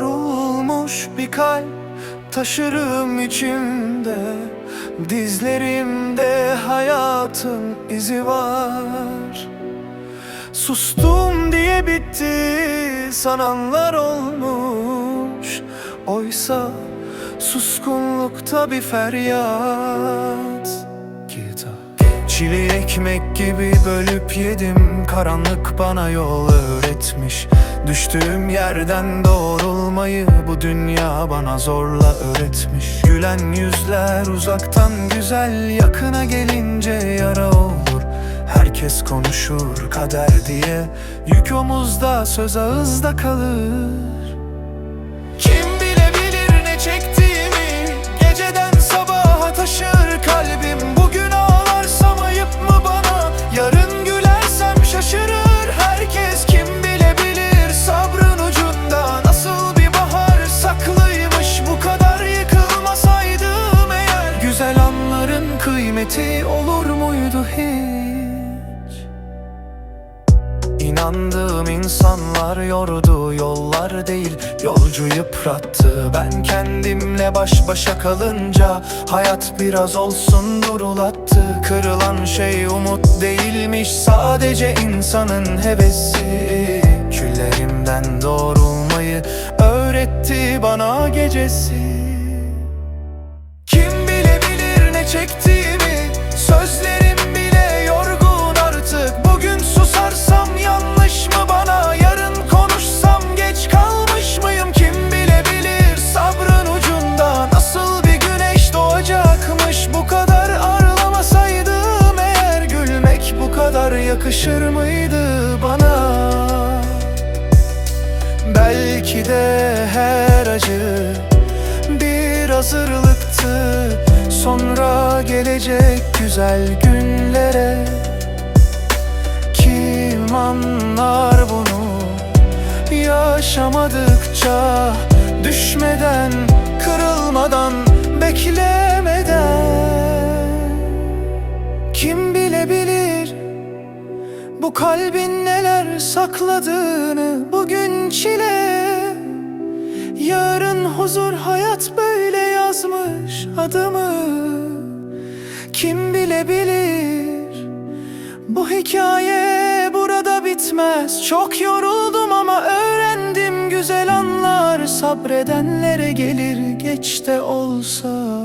olmuş bir kalp Taşırım içimde. Dizlerimde hayatın izi var. Sustum diye bitti sananlar olmuş. Oysa suskunlukta bir feryat Çili ekmek gibi bölüp yedim. Karanlık bana yol öğretmiş. Düştüğüm yerden doğrulmayı Bu dünya bana zorla öğretmiş. Gülen yüzler uzaktan güzel Yakına gelince yara olur. Herkes konuşur kader diye. Yük omuzda söz ağızda kalır kıymeti olur muydu hiç? İnandığım insanlar yordu Yollar değil yolcu yıprattı. Ben kendimle baş başa kalınca Hayat biraz olsun durulattı. Kırılan şey umut değilmiş Sadece insanın hevesi. Küllerimden doğrulmayı Öğretti bana gecesi yakışır mıydı bana? Belki de her acı bir hazırlıktı. Sonra gelecek güzel günlere. Kim anlar bunu? Yaşamadıkça Düşmeden, kırılmadan, beklemeden bu kalbin neler sakladığını Bugün çile. Yarın huzur hayat böyle yazmış adımı. Kim bilebilir Bu hikaye burada bitmez. Çok yoruldum ama öğrendim güzel anlar. Sabredenlere gelir geç de olsa